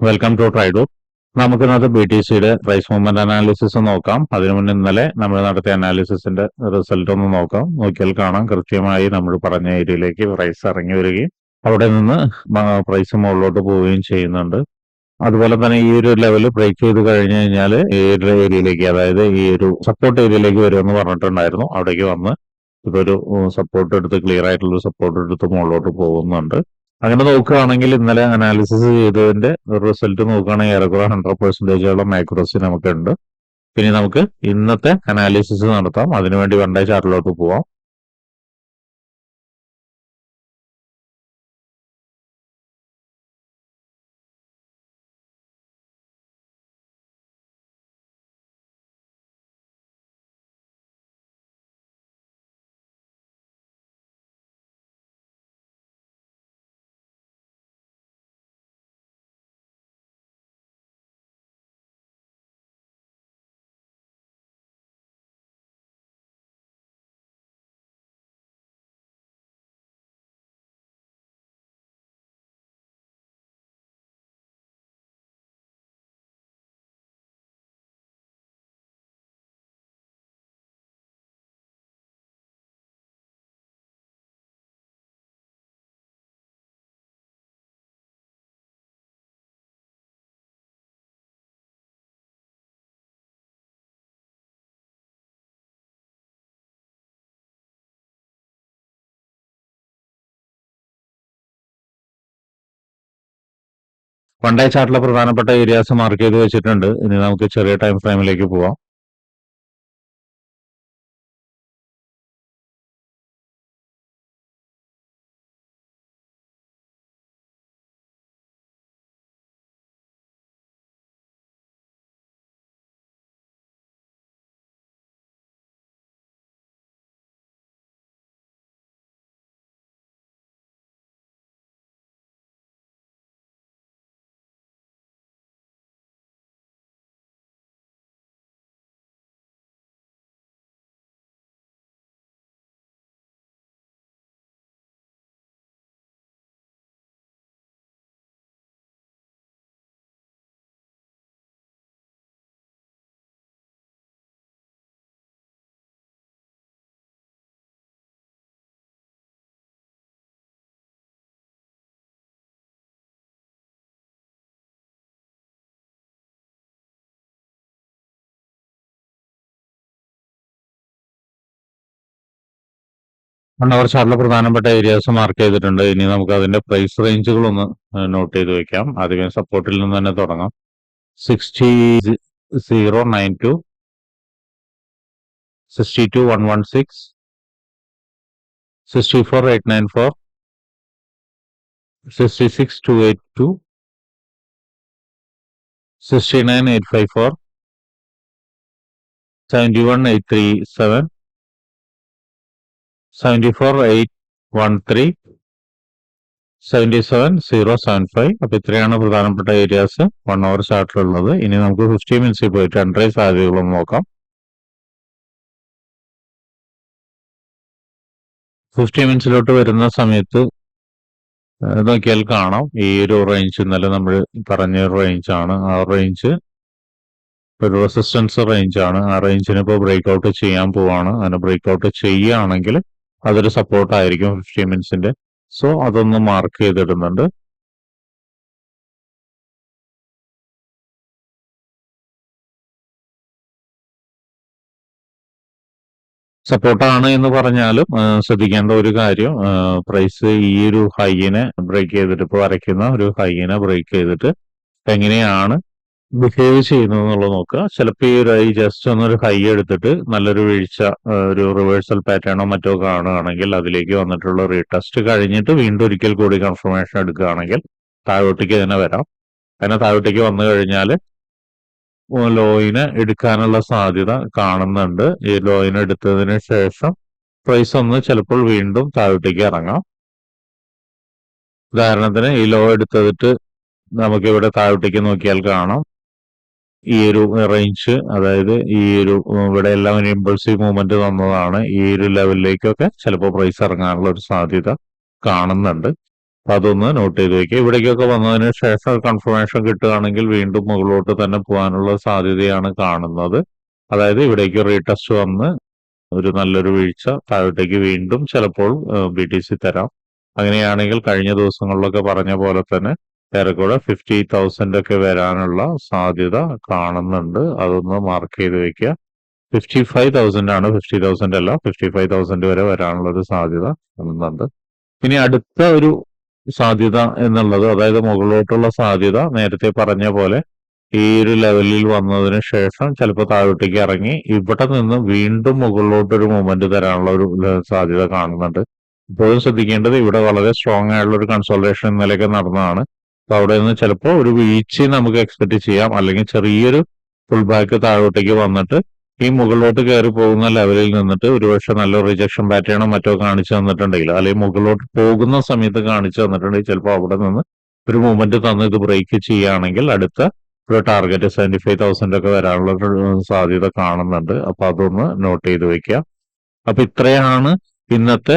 Welcome to ട്രൈഡോ നമുക്ക് ഇന്നത്തെ ബി ടി സിയുടെ പ്രൈസ് മൂവ്മെന്റ് അനാലിസിസ് നോക്കാം. അതിനു മുന്നേ ഇന്നലെ നമ്മൾ നടത്തിയ അനാലിസിസിന്റെ റിസൾട്ട് ഒന്ന് നോക്കാം. നോക്കിയാൽ കാണാം. കൃത്യമായി നമ്മൾ പറഞ്ഞ ഏരിയയിലേക്ക് പ്രൈസ് ഇറങ്ങി വരികയും അവിടെ നിന്ന് പ്രൈസ് മുകളിലോട്ട് പോവുകയും ചെയ്യുന്നുണ്ട്. അതുപോലെ തന്നെ ഈ ഒരു ലെവൽ ബ്രേക്ക് ചെയ്ത് കഴിഞ്ഞു കഴിഞ്ഞാൽ ഈ ഒരു ഏരിയയിലേക്ക് അതായത് ഈ ഒരു സപ്പോർട്ട് ഏരിയയിലേക്ക് വരുമെന്ന് പറഞ്ഞിട്ടുണ്ടായിരുന്നു. അവിടേക്ക് വന്ന് ഇതൊരു സപ്പോർട്ട് എടുത്ത് ക്ലിയർ ആയിട്ടുള്ള സപ്പോർട്ട് എടുത്ത് മുകളിലോട്ട് പോകുന്നുണ്ട്. അങ്ങനെ നോക്കുകയാണെങ്കിൽ ഇന്നലെ അനാലിസിസ് ചെയ്തതിന്റെ റിസൾട്ട് നോക്കുകയാണെങ്കിൽ ഏറെക്കുറെ ഹൺഡ്രഡ് പെർസെന്റേജോളം ആക്യുറസി നമുക്കുണ്ട്. പിന്നെ നമുക്ക് ഇന്നത്തെ അനാലിസിസ് നടത്താം. അതിനുവേണ്ടി ഡേ ചാർട്ടിലോട്ട് പോവാം. വൺ ചാർട്ടിലെ പ്രധാനപ്പെട്ട ഏരിയാസ് മാർക്ക് ചെയ്ത് വെച്ചിട്ടുണ്ട്. ഇനി നമുക്ക് ചെറിയ ടൈം ഫ്രെയിമിലേക്ക് പോവാം. അവർ ചാർട്ടിലെ പ്രധാനപ്പെട്ട ഏരിയാസ് മാർക്ക് ചെയ്തിട്ടുണ്ട്. ഇനി നമുക്ക് അതിന്റെ പ്രൈസ് റേഞ്ചുകൾ ഒന്ന് നോട്ട് ചെയ്ത് വെക്കാം. ആദ്യമേ സപ്പോർട്ടിൽ നിന്ന് തന്നെ തുടങ്ങാം. Sixty zero nine two sixty two one one six sixty four eight nine four sixty six two eight two sixty nine eight five four seventy one eight three seven seventy four eight one three seventy seven zero seven five ഇത്രയാണ് പ്രധാനപ്പെട്ട areas one hour ചാർട്ടിലുള്ളത് ഇനി നമുക്ക് fifty മിനിറ്റ്സിൽ പോയിട്ട് entry സാധ്യതകളൊന്ന് നോക്കാം. Fifty മിനിറ്റ്സിലോട്ട് വരുന്ന സമയത്ത് നോക്കിയാൽ കാണാം. ഈ ഒരു റേഞ്ച് ഇന്നലെ നമ്മൾ പറഞ്ഞ റേഞ്ച് ആണ്. ആ റേഞ്ച് ഒരു റെസിസ്റ്റൻസ് റേഞ്ച് ആണ്. ആ റേഞ്ചിന് ഇപ്പോൾ ബ്രേക്ക് ഔട്ട് ചെയ്യാൻ പോവാണ്. അങ്ങനെ ബ്രേക്ക് ഔട്ട് ചെയ്യുകയാണെങ്കിൽ അതൊരു സപ്പോർട്ട് ആയിരിക്കും ഫിഫ്റ്റി മിനിറ്റ്സിന്റെ സോ അതൊന്ന് മാർക്ക് ചെയ്തിടുന്നുണ്ട്. സപ്പോർട്ടാണ് എന്ന് പറഞ്ഞാലും ശ്രദ്ധിക്കേണ്ട ഒരു കാര്യം പ്രൈസ് ഈ ഒരു ഹൈയിനെ ബ്രേക്ക് ചെയ്തിട്ട് ഇപ്പോൾ വരയ്ക്കുന്ന ഒരു ഹൈയിനെ ബ്രേക്ക് ചെയ്തിട്ട് എങ്ങനെയാണ് ബിഹേവ് ചെയ്യുന്നത് എന്നുള്ളത് നോക്കുക. ചിലപ്പോൾ ഈ ഒരു ഐ ജസ്റ്റ് ഒന്നൊരു ഹൈ എടുത്തിട്ട് നല്ലൊരു വീഴ്ച ഒരു റിവേഴ്സൽ പാറ്റേണോ മറ്റോ കാണുകയാണെങ്കിൽ അതിലേക്ക് വന്നിട്ടുള്ള റീടെസ്റ്റ് കഴിഞ്ഞിട്ട് വീണ്ടും ഒരിക്കൽ കൂടി കൺഫർമേഷൻ എടുക്കുകയാണെങ്കിൽ താഴോട്ടേക്ക് തന്നെ വരാം. അങ്ങനെ താഴോട്ടേക്ക് വന്നു കഴിഞ്ഞാൽ ലോയിന് എടുക്കാനുള്ള സാധ്യത കാണുന്നുണ്ട്. ഈ ലോയിന് എടുത്തതിന് ശേഷം പ്രൈസ് ഒന്ന് ചിലപ്പോൾ വീണ്ടും താഴോട്ടേക്ക് ഇറങ്ങാം. ഉദാഹരണത്തിന് ഈ ലോ എടുത്തിട്ട് നമുക്ക് ഇവിടെ താഴോട്ടേക്ക് നോക്കിയാൽ കാണാം. ഈ ഒരു റേഞ്ച് അതായത് ഈ ഒരു ഇവിടെ എല്ലാം ഒരു ഇമ്പൾസീവ് മൂവ്മെന്റ് തന്നതാണ് ഈ ഒരു ലെവലിലേക്കൊക്കെ ചിലപ്പോൾ പ്രൈസ് ഇറങ്ങാനുള്ള ഒരു സാധ്യത കാണുന്നുണ്ട്. അപ്പൊ അതൊന്ന് നോട്ട് ചെയ്ത് വെക്കുക. ഇവിടേക്കൊക്കെ വന്നതിന് ശേഷം കൺഫർമേഷൻ കിട്ടുകയാണെങ്കിൽ വീണ്ടും മുകളിലോട്ട് തന്നെ പോകാനുള്ള സാധ്യതയാണ് കാണുന്നത്. അതായത് ഇവിടേക്ക് റീടെസ്റ്റ് വന്ന് ഒരു നല്ലൊരു വീഴ്ച താഴോട്ടേക്ക് വീണ്ടും ചിലപ്പോൾ ബി ടി സി തരാം. അങ്ങനെയാണെങ്കിൽ കഴിഞ്ഞ ദിവസങ്ങളിലൊക്കെ പറഞ്ഞ പോലെ തന്നെ ഏറെക്കൂടെ ഫിഫ്റ്റി തൗസൻഡ് ഒക്കെ വരാനുള്ള സാധ്യത കാണുന്നുണ്ട്. അതൊന്ന് മാർക്ക് ചെയ്ത് വെക്കുക. ഫിഫ്റ്റി ഫൈവ് തൗസൻഡ് ആണ് ഫിഫ്റ്റി തൗസൻഡ് അല്ല ഫിഫ്റ്റി ഫൈവ് തൗസൻഡ് വരെ വരാനുള്ള ഒരു സാധ്യത കാണുന്നുണ്ട്. ഇനി അടുത്ത ഒരു സാധ്യത എന്നുള്ളത് അതായത് മുകളിലോട്ടുള്ള സാധ്യത നേരത്തെ പറഞ്ഞ പോലെ ഈ ഒരു ലെവലിൽ വന്നതിന് ശേഷം ചിലപ്പോൾ താഴോട്ടേക്ക് ഇറങ്ങി ഇവിടെ നിന്ന് വീണ്ടും മുകളിലോട്ട് ഒരു മൂവ്മെന്റ് തരാനുള്ള ഒരു സാധ്യത കാണുന്നുണ്ട്. ഇപ്പോഴും ശ്രദ്ധിക്കേണ്ടത് ഇവിടെ വളരെ സ്ട്രോങ് ആയിട്ടുള്ള ഒരു കൺസോൾട്ടേഷൻ ഇന്നലെയൊക്കെ നടന്നതാണ്. അവിടെ നിന്ന് ചിലപ്പോൾ ഒരു വീഴ്ച നമുക്ക് എക്സ്പെക്ട് ചെയ്യാം. അല്ലെങ്കിൽ ചെറിയൊരു ഫുൾ ബാക്ക് താഴോട്ടേക്ക് വന്നിട്ട് ഈ മുകളിലോട്ട് കയറി പോകുന്ന ലെവലിൽ നിന്നിട്ട് ഒരുപക്ഷെ നല്ല റിജക്ഷൻ പാറ്റേണോ മറ്റോ കാണിച്ചു തന്നിട്ടുണ്ടെങ്കിൽ അല്ലെങ്കിൽ മുകളിലോട്ട് പോകുന്ന സമയത്ത് കാണിച്ചു തന്നിട്ടുണ്ടെങ്കിൽ ചിലപ്പോൾ അവിടെ നിന്ന് ഒരു മൂവ്മെന്റ് തന്ന് ഇത് ബ്രേക്ക് ചെയ്യുകയാണെങ്കിൽ അടുത്ത ഒരു ടാർഗറ്റ് സെവന്റി ഫൈവ് തൗസൻഡ് ഒക്കെ വരാനുള്ള സാധ്യത കാണുന്നുണ്ട്. അപ്പൊ അതൊന്ന് നോട്ട് ചെയ്ത് വെക്കാം അപ്പൊ ഇത്രയാണ് ഇന്നത്തെ